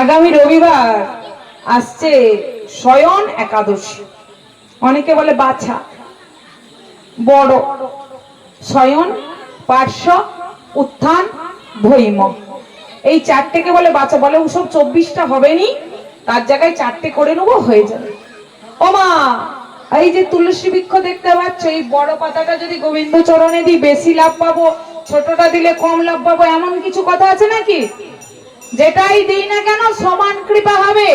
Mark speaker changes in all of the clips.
Speaker 1: আগামী রবিবার আসছে শয়ন একাদশী। অনেকে বলে বাছা। বড়। শয়ন পার্শ্ব, উত্থান, ভৈম। এই চারটেকে বলে বাচ্চা বলে ওসব চব্বিশটা হবে নি তার জায়গায় চারটে করে নেব, হয়ে যাবে। ও মা, এই যে তুলসী বৃক্ষ দেখতে পাচ্ছ, এই বড় পাতাটা যদি গোবিন্দ চরণে দিই, বেশি লাভ পাবো। ছোটটা দিলে কম লাভ পাবো। এমন কিছু কথা আছে নাকি? যেটাই দিই না কেন সমান কৃপা হবে।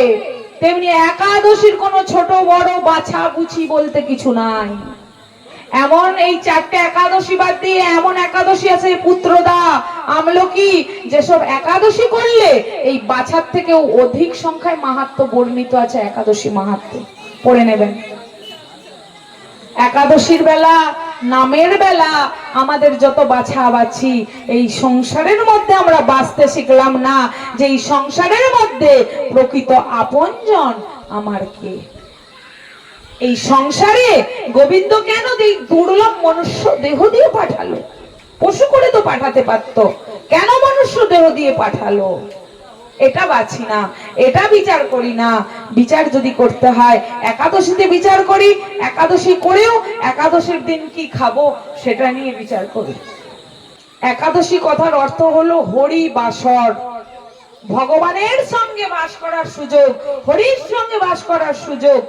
Speaker 1: তেমনি একাদশীর কোনো ছোট, বড়, বাছা বুছি বলতে কিছু নাই। এমন এই চারটে একাদশী বাদ দিয়ে এমন একাদশী আছে, পুত্রদা, আমলকি, যেসব একাদশী করলে এই বাছার থেকেও অধিক সংখ্যায় মাহাত্ম বর্ণিত আছে একাদশী মাহাত্ম। পড়ে নেবেন। একাদশীর বেলা নামের বেলা আমাদের যত বাছা বাছি এই সংসারের মধ্যে আমরা বাঁচতে শিখলাম না, যে এই সংসারের মধ্যে প্রকৃত আপনজন আমার কে? এই সংসারে গোবিন্দ কেন এই দুর্লভ মনুষ্য দেহ দিয়ে পাঠালো? পশু করে তো পাঠাতে পারতো। কেন মনুষ্য দেহ দিয়ে পাঠালো? এটা বাছি না, এটা বিচার করি না। বিচার যদি করতে হয়, একাদশীতে বিচার করি, একাদশী করেও একাদশীর দিন কি খাব সেটা নিয়ে বিচার করি। একাদশী কথার অর্থ হলো হরি বাসর ভগবানের সঙ্গে বাস করার সুযোগ, হরির সঙ্গে বাস করার সুযোগ,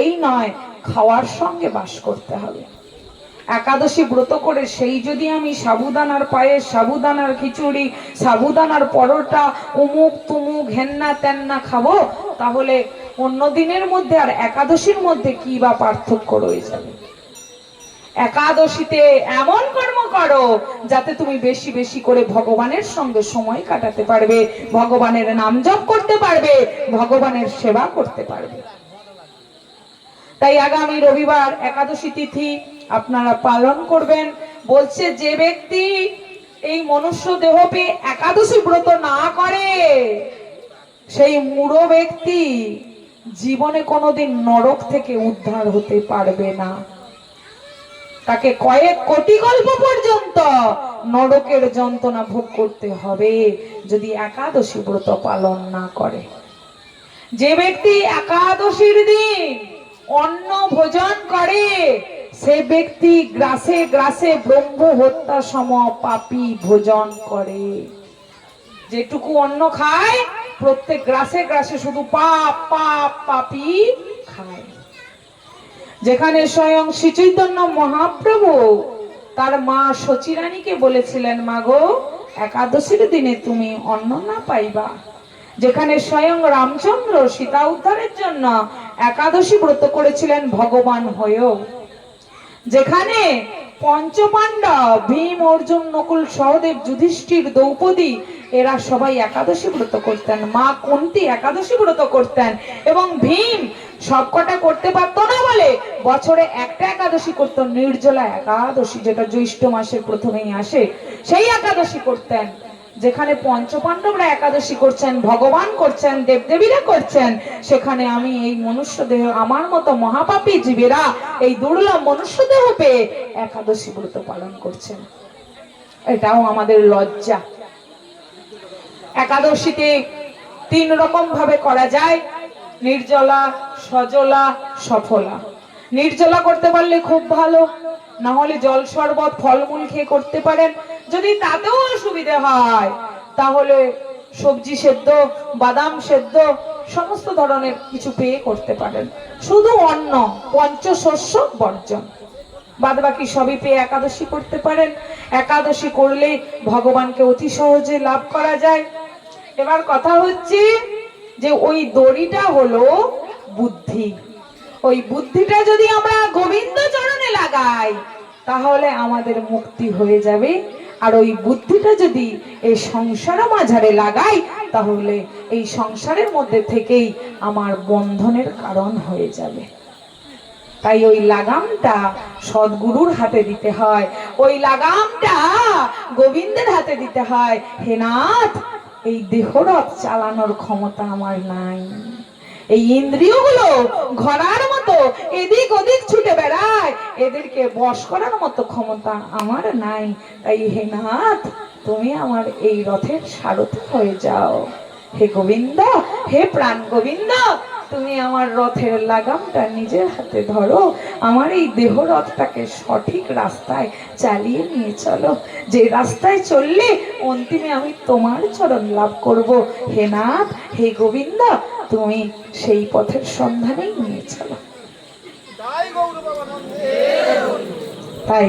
Speaker 1: এই নয়, খাওয়ার সঙ্গে বাস করতে হবে। একাদশী ব্রত করে সেই যদি আমি সাবুদানার পায়ে সাবুদানার খিচুড়ি, সাবুদানার পরোটা উমুক তুমুক হেন্না তেন্না খাব, তাহলে অন্য দিনের মধ্যে আর একাদশীর মধ্যে কি বা পার্থক্য রয়ে যাবে? একাদশীতে এমন কর্ম করো যাতে তুমি বেশি বেশি করে ভগবানের সঙ্গে সময় কাটাতে পারবে, ভগবানের নাম জপ করতে পারবে, ভগবানের সেবা করতে পারবে। তাই আগামী রবিবার একাদশী তিথি আপনারা পালন করবেন। বলছে, যে ব্যক্তি এই মনুষ্য দেহ পেয়ে একাদশী ব্রত না করে, সেই মূঢ় ব্যক্তি জীবনে কোনোদিন নরক থেকে উদ্ধার হতে পারবে না। তাকে কয়েক কোটি গল্প পর্যন্ত নরকের যন্ত্রণা ভোগ করতে হবে, যদি একাদশী ব্রত পালন না করে। যে ব্যক্তি একাদশীর দিন অন্ন ভোজন করে সে ব্যক্তি গ্রাসে গ্রাসে ব্রহ্ম হত্যা সম পাপী ভোজন করে। যেটুকু অন্ন খায়, প্রত্যেক গ্রাসে গ্রাসে শুধু পাপ পাপ, পাপি খায়। যেখানে স্বয়ং শ্রী চৈতন্য মহাপ্রভু তার মা সচিরানীকে বলেছিলেন, মাগো, একাদশীর দিনে তুমি অন্ন না পাইবা। যেখানে স্বয়ং রামচন্দ্র সীতা উদ্ধারের জন্য একাদশী ব্রত করেছিলেন, ভগবান হয়েও। যেখানে পঞ্চপাণ্ডব, ভীম, অর্জুন, নকুল, সহদেব, যুধিষ্ঠির, দ্রৌপদী, এরা সবাই একাদশী ব্রত করতেন। মা কুন্তি একাদশী ব্রত করতেন এবং ভীম সবকটা করতে পারতো না বলে বছরে একটা একাদশী করতো। নির্জলা একাদশী, যেটা জ্যৈষ্ঠ মাসের প্রথমেই আসে, সেই একাদশী করতেন। যেখানে পঞ্চপাণ্ডবরা একাদশী করছেন, ভগবান করছেন, দেবদেবীরা করছেন, সেখানে আমি এই মনুষ্য দেহ আমার মতো মহাপাপী জীবেরা এই দুর্লভ মনুষ্য দেহ পেয়ে একাদশী ব্রত পালন করছেন। এটাও আমাদের লজ্জা। একাদশীতে তিন রকম ভাবে করা যায়, নির্জলা, সজলা, সফলা। নির্জলা করতে পারলে খুব ভালো না হলে জল শরবত, ফলমূল খেয়ে করতে পারেন। যদি তাতেও অসুবিধে হয়, তাহলে সবজি সেদ্ধ, বাদাম সেদ্ধ, সমস্ত ধরনের কিছু পেয়ে করতে পারেন। শুধু অন্ন, পঞ্চশস্য বর্জন। বাদ বাকি সবই পেয়ে একাদশী করতে পারেন। একাদশী করলে ভগবানকে অতি সহজে লাভ করা যায়। এবার কথা হচ্ছে যে ওই দড়িটা হলো বুদ্ধি। ওই বুদ্ধিটা যদি আমরা গোবিন্দ চরণে লাগাই, তাহলে আমাদের মুক্তি হয়ে যাবে। আর ওই বুদ্ধিটা যদি এই সংসার মাঝারে লাগাই, তাহলে এই সংসারের মধ্যে থেকেই আমার বন্ধনের কারণ হয়ে যাবে। তাই ওই লাগামটা সদ্গুরুর হাতে দিতে হয়, ওই লাগামটা গোবিন্দের হাতে দিতে হয়। হে নাথ, এই দেহরথ চালানোর ক্ষমতা আমার নাই। এই ইন্দ্রিয়গুলো ঘোড়ার মতো এদিক ওদিক ছুটে বেড়ায়। এদেরকে বশ করার মতো ক্ষমতা আমার নাই। তাই হে নাথ, তুমি আমার এই রথের সারথি হয়ে যাও। হে গোবিন্দ, হে প্রাণ গোবিন্দ, তুমি আমার রথের লাগামটা নিজের হাতে ধরো। আমার এই দেহ রথটাকে সঠিক রাস্তায় চালিয়ে নিয়ে চলো। যে রাস্তায় চললে অন্তিমে আমি তোমার চরণ লাভ করব। হে নাথ, হে গোবিন্দ তুমি সেই পথের সন্ধানেই নিয়ে চলো।
Speaker 2: তাই